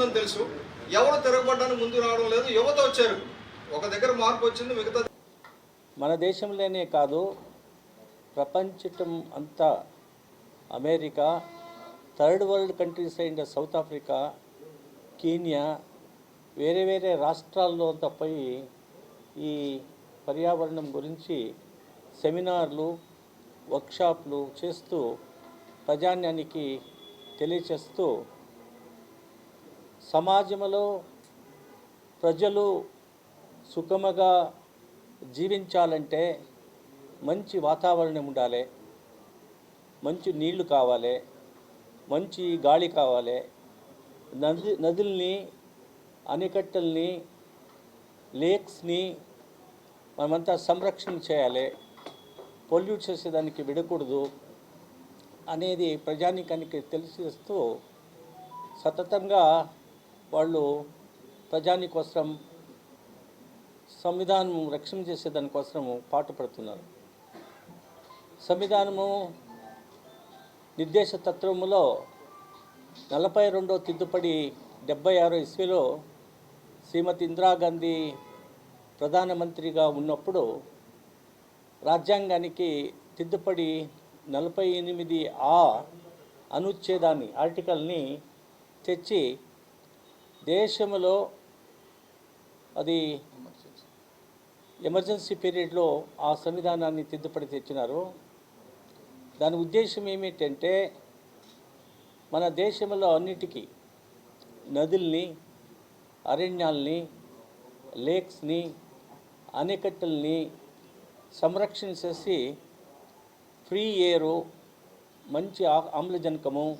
ఉందని తెలుసు. ఎవరు తిరగబడ్డానికి ముందు రావడం లేదు. యువత వచ్చారు. ఒక దగ్గర మార్పు వచ్చింది మిగతా మన దేశంలోనే కాదు ప్రపంచం అంతా అమెరికా థర్డ్ వరల్డ్ కంట్రీస్ అయిన సౌత్ ఆఫ్రికా కీనియా వేరే వేరే రాష్ట్రాల్లో అంతా పోయి ఈ పర్యావరణం గురించి సెమినార్లు వర్క్షాప్లు చేస్తూ ప్రజాన్యానికి తెలియచేస్తూ సమాజంలో ప్రజలు సుఖముగా జీవించాలంటే మంచి వాతావరణం ఉండాలి మంచి నీళ్ళు కావాలి మంచి గాలి కావాలి. నది నదుల్ని అణికట్టల్ని లేక్స్ని మనమంతా సంరక్షణ చేయాలి. పొల్యూట్ చేసేదానికి విడకూడదు అనేది ప్రజానీకానికి తెలిసిస్తూ సతతంగా వాళ్ళు ప్రజాని కోసం సంవిధానం రక్షణ చేసే దానికోసము పాటుపడుతున్నారు. సంవిధానము నిర్దేశ తత్వములో నలభై రెండో తిద్దుపడి డెబ్బై ఆరో ఇస్వీలో శ్రీమతి ఇందిరాగాంధీ ప్రధానమంత్రిగా ఉన్నప్పుడు రాజ్యాంగానికి తిద్దుపడి నలభై ఎనిమిది ఆ అనుచ్ఛేదాన్ని ఆర్టికల్ని తెచ్చి దేశంలో అది ఎమర్జెన్సీ పీరియడ్లో ఆ సంవిధానాన్ని తిద్దుపడి తెచ్చినారు. దాని ఉద్దేశం ఏమిటంటే మన దేశంలో అన్నిటికీ నదుల్ని అరణ్యాల్ని లేక్స్ని అణెకట్టల్ని సంరక్షణ చేసి ఫ్రీ ఎయిరు మంచి ఆమ్లజనకము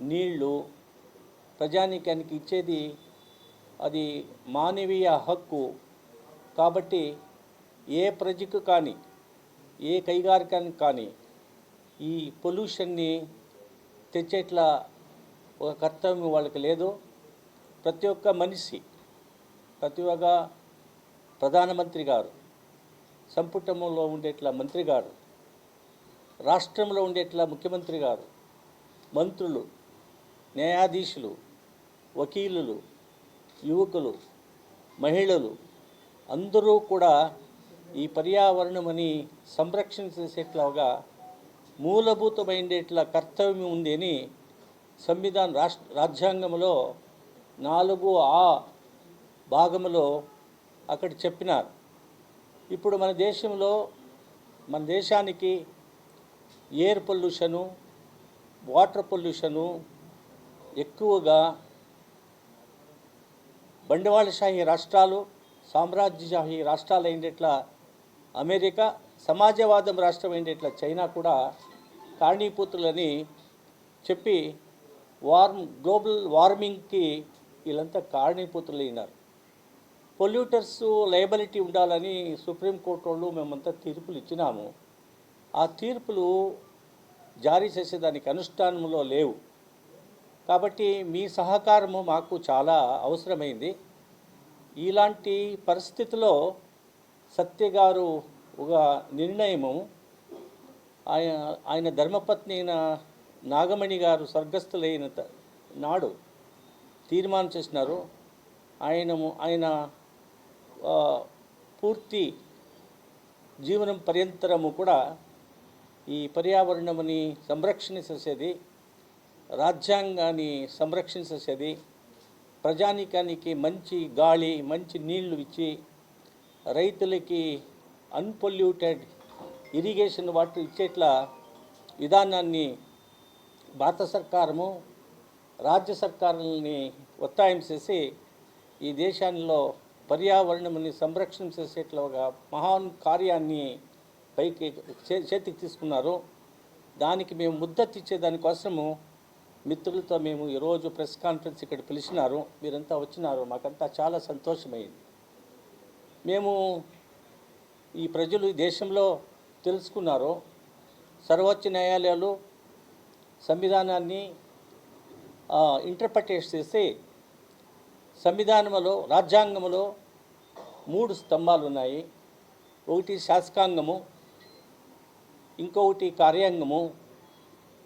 నీళ్ళు ప్రజానీకానికి ఇచ్చేది అది మానవీయ హక్కు. కాబట్టి ఏ ప్రజకు కానీ ఏ కైగారికానికి కానీ ఈ పొల్యూషన్ని తెచ్చేట్లా ఒక కర్తవ్యం వాళ్ళకి లేదు. ప్రతి ఒక్క మనిషి ప్రతి ఒక్క ప్రధానమంత్రి గారు సంపుటంలో ఉండేట్లా మంత్రి గారు రాష్ట్రంలో ఉండేట్లా ముఖ్యమంత్రి గారు మంత్రులు న్యాయాధీశులు వకీలులు యువకులు మహిళలు అందరూ కూడా ఈ పర్యావరణమని సంరక్షణ చేసేట్లాగా మూలభూతమైనట్ల కర్తవ్యం ఉంది అని సంవిధాన రాష్ట్ర రాజ్యాంగంలో నాలుగు ఆ భాగంలో అక్కడ చెప్పినారు. ఇప్పుడు మన దేశంలో మన దేశానికి ఎయిర్ పొల్యూషను వాటర్ పొల్యూషను ఎక్కువగా బండవాళశాహి రాష్ట్రాలు సామ్రాజ్యశాహి రాష్ట్రాలు అయినట్లా అమెరికా సమాజవాదం రాష్ట్రం అయినట్ల చైనా కూడా కారణీభూతులని చెప్పి వార్మ్ గ్లోబల్ వార్మింగ్కి వీళ్ళంతా కారణీభూతులు అయినారు. పొల్యూటర్స్ లయబిలిటీ ఉండాలని సుప్రీంకోర్టు వాళ్ళు మేమంతా తీర్పులు ఇచ్చినాము. ఆ తీర్పులు జారీ చేసేదానికి అనుష్ఠానంలో లేవు. కాబట్టి మీ సహకారము మాకు చాలా అవసరమైంది. ఇలాంటి పరిస్థితిలో సత్య గారు ఒక నిర్ణయము ఆయన ఆయన ధర్మపత్ని అయిన నాగమణి గారు స్వర్గస్థులైన నాడు తీర్మానం చేసినారు. ఆయన ఆయన పూర్తి జీవనం పర్యంతరము కూడా ఈ పర్యావరణముని సంరక్షణ చేసేది. రాజ్యాంగాన్ని సంరక్షించేసేది ప్రజానికానికి ప్రజానీకానికి మంచి గాలి మంచి నీళ్ళు ఇచ్చి రైతులకి అన్పొల్యూటెడ్ ఇరిగేషన్ వాటర్ ఇచ్చేట్లా విధానాన్ని భారత సర్కారము రాజ్య సర్కారులని ఒత్తాయం చేసి ఈ దేశంలో పర్యావరణముని సంరక్షణ చేసేట్లుగా మహాన్ కార్యాన్ని పైకి చే- చేతికి తీసుకున్నారు. దానికి మేము ముద్దతిచ్చే దానికోసము మిత్రులతో మేము ఈరోజు ప్రెస్ కాన్ఫరెన్స్ ఇక్కడ పిలిచినారు. మీరంతా వచ్చినారు. మాకంతా చాలా సంతోషమైంది. మేము ఈ ప్రజలు ఈ దేశంలో తెలుసుకున్నారు. సర్వోచ్చ న్యాయాలయాలు సంవిధానాన్ని ఇంటర్ప్రిటేట్ చేసి సంవిధానంలో రాజ్యాంగంలో మూడు స్తంభాలు ఉన్నాయి. ఒకటి శాసకాంగము ఇంకొకటి కార్యాంగము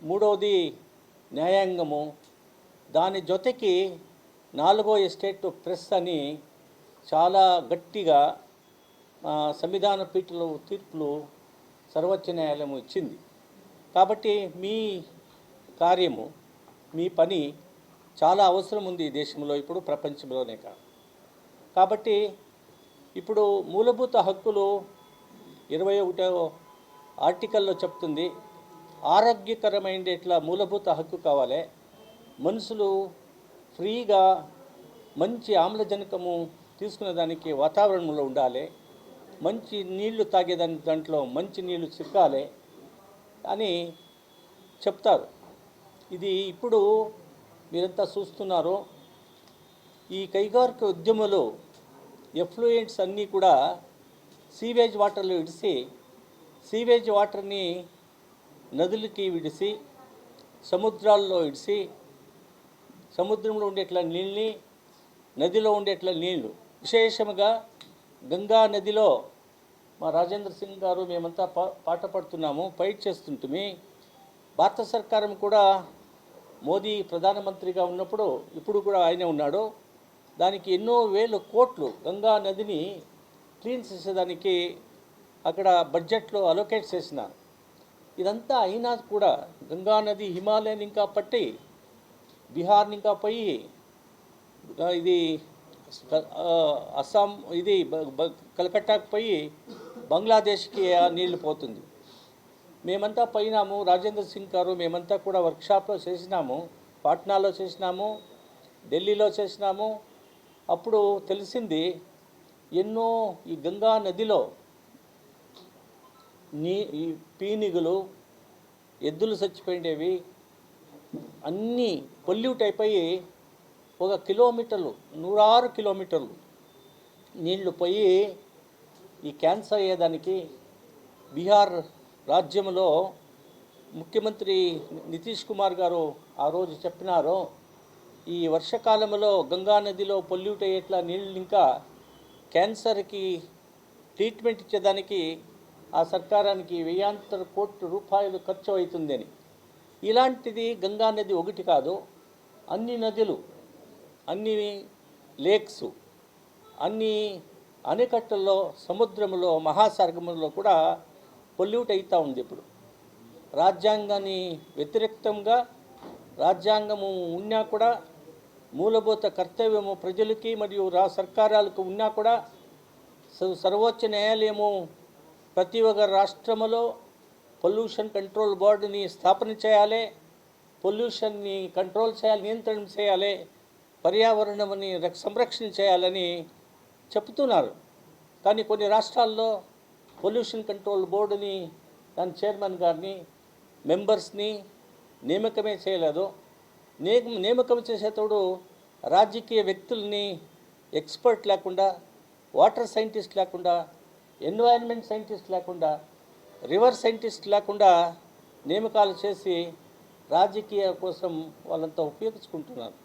మూడవది న్యాయాంగము. దాని జొతకి నాలుగో ఎస్టేట్ ప్రెస్ అని చాలా గట్టిగా సంవిధాన పీఠలు తీర్పులు సర్వోచ్చ న్యాయాలయం ఇచ్చింది. కాబట్టి మీ కార్యము మీ పని చాలా అవసరం ఉంది ఈ దేశంలో ఇప్పుడు ప్రపంచంలోనే కాదు. కాబట్టి ఇప్పుడు మూలభూత హక్కులు ఇరవై ఒకటో ఆర్టికల్లో చెప్తుంది ఆరోగ్యకరమైన ఇట్లా మూలభూత హక్కు కావాలి. మనుషులు ఫ్రీగా మంచి ఆమ్లజనకము తీసుకునేదానికి వాతావరణంలో ఉండాలి. మంచి నీళ్ళు తాగేదాని దాంట్లో మంచి నీళ్ళు చిక్కాలి అని చెప్తారు. ఇది ఇప్పుడు మీరంతా చూస్తున్నారు. ఈ కైగారిక ఉద్యమంలో ఎఫ్లూయెంట్స్ అన్నీ కూడా సీవేజ్ వాటర్లో ఇడిసి సీవేజ్ వాటర్ని నదులకి విడిసి సముద్రాల్లో ఇడిసి సముద్రంలో ఉండేట్ల నీళ్ళని నదిలో ఉండేట్ల నీళ్ళు విశేషముగా గంగా నదిలో మా రాజేంద్ర సింగ్ గారు మేమంతా పా పాట పడుతున్నాము ఫైట్ చేస్తుంటుమి. భారత సర్కారం కూడా మోదీ ప్రధానమంత్రిగా ఉన్నప్పుడు ఇప్పుడు కూడా ఆయనే ఉన్నాడు. దానికి ఎన్నో వేల కోట్లు గంగా నదిని క్లీన్ చేసేదానికి అక్కడ బడ్జెట్లో అలొకేట్ చేసినారు ఇదంతా అయినా కూడా గంగా నది హిమాలయన్ ఇంకా పట్టి బీహార్ని ఇంకా పోయి ఇది అస్సాం ఇది కలకట్టాకు పోయి బంగ్లాదేశ్కి ఆ నీళ్ళు పోతుంది. మేమంతా పోయినాము రాజేంద్ర సింగ్ గారు మేమంతా కూడా వర్క్షాప్లో చేసినాము పాట్నాలో చేసినాము ఢిల్లీలో చేసినాము. అప్పుడు తెలిసింది ఎన్నో ఈ గంగా నదిలో నీ ఈ పీనిగులు ఎద్దులు చచ్చిపోయిండేవి అన్నీ పొల్యూట్ అయిపోయి ఒక కిలోమీటర్లు నూరారు కిలోమీటర్లు నీళ్ళు పోయి ఈ క్యాన్సర్ అయ్యేదానికి బీహార్ రాజ్యంలో ముఖ్యమంత్రి నితీష్ కుమార్ గారు ఆ రోజు చెప్పినారు ఈ వర్షాకాలంలో గంగా నదిలో పొల్యూట్ అయ్యేట్లా నీళ్ళు ఇంకా క్యాన్సర్కి ట్రీట్మెంట్ ఇచ్చేదానికి ఆ సర్కారానికి వెయ్యాంతర కోట్ల రూపాయలు ఖర్చు అవుతుందని. ఇలాంటిది గంగా నది ఒకటి కాదు అన్ని నదులు అన్ని లేక్స్ అన్ని అణెకట్టల్లో సముద్రంలో మహాసాగరంలో కూడా పొల్యూట్ అవుతూ ఉంది ఇప్పుడు. రాజ్యాంగాన్ని వ్యతిరేక్తంగా రాజ్యాంగము ఉన్నా కూడా మూలభూత కర్తవ్యము ప్రజలకి మరియు రా సర్కారాలకు ఉన్నా కూడా స- సర్వోచ్చ న్యాయాలయము ప్రతి ఒక్క రాష్ట్రములో పొల్యూషన్ కంట్రోల్ బోర్డుని స్థాపన చేయాలి పొల్యూషన్ని కంట్రోల్ చేయాలి నియంత్రణ చేయాలి పర్యావరణంని సంరక్షణ చేయాలని చెప్తున్నారు. కానీ కొన్ని రాష్ట్రాల్లో పొల్యూషన్ కంట్రోల్ బోర్డుని దాని చైర్మన్ గారిని మెంబర్స్ని నియామకమే చేయలేదు. నియమ నియామకం చేసేటప్పుడు రాజకీయ వ్యక్తుల్ని ఎక్స్పర్ట్ లేకుండా వాటర్ సైంటిస్ట్ లేకుండా ఎన్వైరన్మెంట్ సైంటిస్ట్ లేకుండా రివర్ సైంటిస్ట్ లేకుండా నియమకాలు చేసి రాజకీయ కోసం వాళ్ళంతా ఉపయోగించుకుంటున్నారు.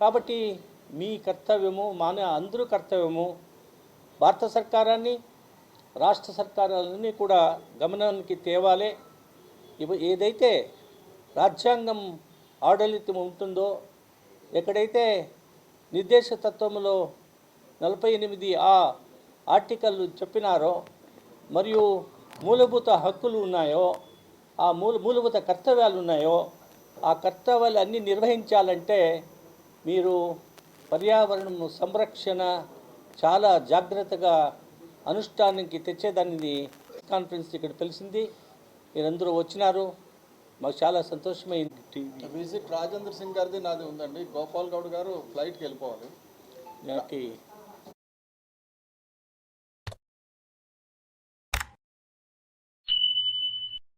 కాబట్టి మీ కర్తవ్యము మన అందరూ కర్తవ్యము భారత సర్కారాన్ని రాష్ట్ర సర్కారాలన్నీ కూడా గమనానికి తేవాలి. ఇవి ఏదైతే రాజ్యాంగం ఆడళితం ఉంటుందో ఎక్కడైతే నిర్దేశతత్వంలో నలభై ఎనిమిది ఆ ఆర్టికల్ చెప్పినారో మరియు మూలభూత హక్కులు ఉన్నాయో ఆ మూల మూలభూత కర్తవ్యాలు ఉన్నాయో ఆ కర్తవ్యాలు అన్నీ నిర్వహించాలంటే మీరు పర్యావరణం సంరక్షణ చాలా జాగ్రత్తగా అనుష్ఠానానికి తెచ్చేదాన్ని కాన్ఫరెన్స్ ఇక్కడ తెలిసింది. మీరందరూ వచ్చినారు. మాకు చాలా సంతోషమైంది. విజిట్ రాజేంద్ర సింగ్ గారిది నాది ఉందండి. గోపాల్ గౌడ్ గారు ఫ్లైట్కి వెళ్ళిపోవాలి. నాకు